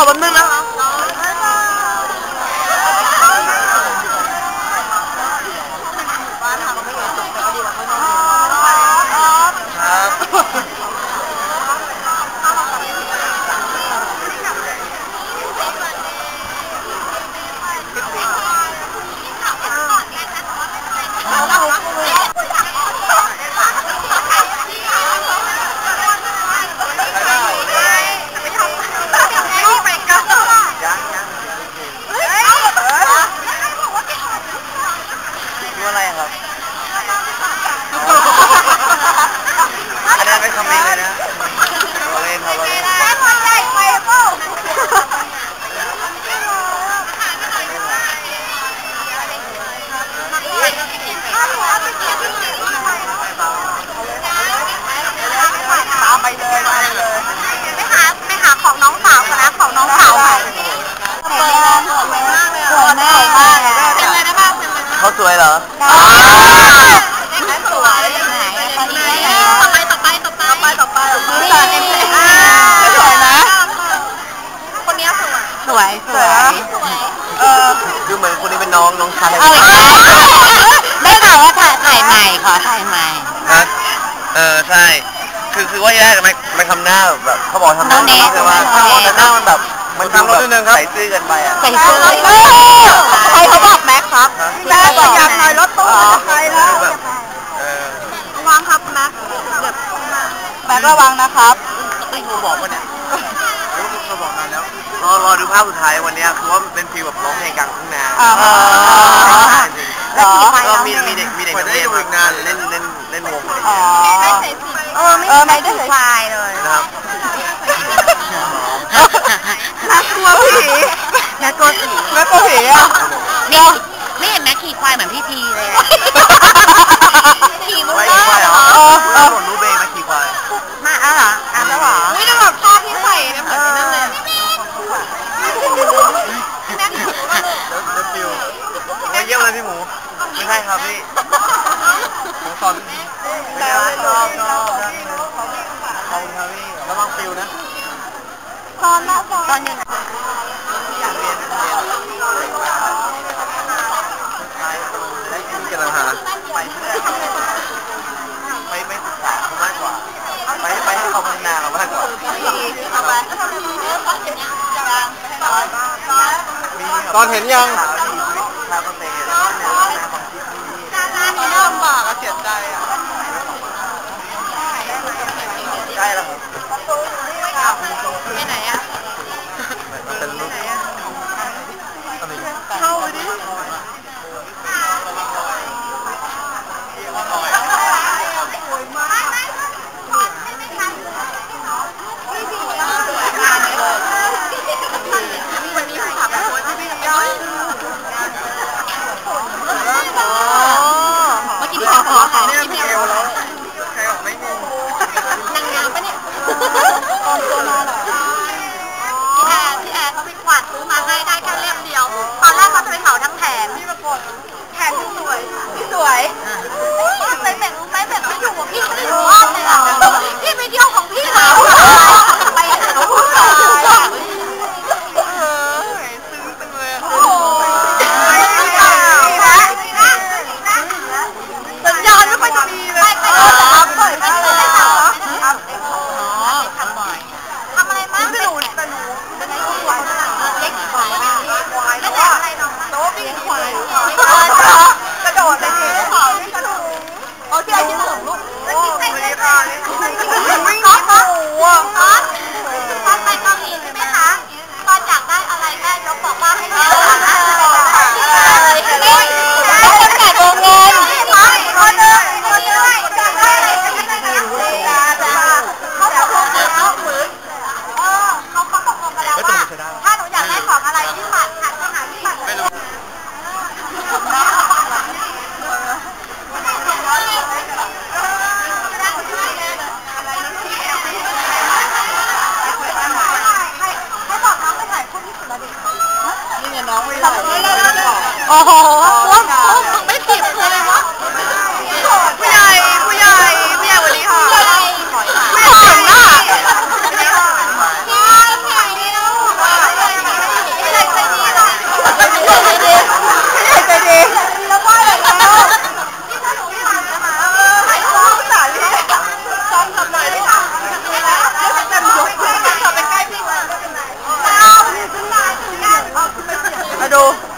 ยวเขามีกระเป๋าแป๊บนึงนะ สวยเหรอสวยไหนตอนนี้ต่อไปต่อไปต่อไปต่อไปต่อไปมือสั่นเองเลยสวยนะคนนี้สวยสวยสวยสวยเออคือเหมือนคนนี้เป็นน้องน้องชายเอาอีกแล้วได้ข่าวว่าถ่ายถ่ายใหม่ขอถ่ายใหม่นะเออใช่ คือคือว่าแยกไม่ไม่ทำหน้าแบบเขาบอกทำหน้าน้องเนสใช่ไหมน้องเนสแต่หน้ามันแบบมันดูแบบใส่ซื่อเกันไปอะใส่เสื้อใครเขาบอก ฮะแม็กบอกอยากหน่อยรถตู้จะไปแล้วแบบเออวางครับแม็กแบบแม็กระวังนะครับไม่โทรบอกว่าเนี่ยรู้โทรบอกมาแล้วรอรอดูภาพสุดท้ายวันเนี้ยคือว่ามันเป็นฟีลแบบร้องเพลงกลางทุ่งนาอ๋อเหรอก็มีมีเด็กมีเด็กนักเรียนมาเล่นเล่นเล่นวงอะไรอย่างอ๋อเงี้ยเออไม่ไม่ได้ถือควายเลยนะครับน่ากลัวผีน่ากลัวผีแล้วก็ผีอะนี่ไม่เห็น แม็กขี่ควายเหมือนพี่ทีเลยอะ ขี่มึงไว้บ้าควายเหเหรรออเออหมดรู้เบงนะขี่ควาย มาเอาเหรอเอาแล้วเหรอไม่ได้แบบผ้าที่ใส่เนี่ยเหมือนนั่นเลยแล้วแล้วฟิวมาเยี่ยมเลยพี่หมู ไม่ใช่ครับพี่หมูสอนแล้วชอบชอบขอบคุณครับพี่ระวังฟิวนะ ตอนละตอนตอนยังไง อนเห็นยัง แทนที่สวยที่สวย Oro.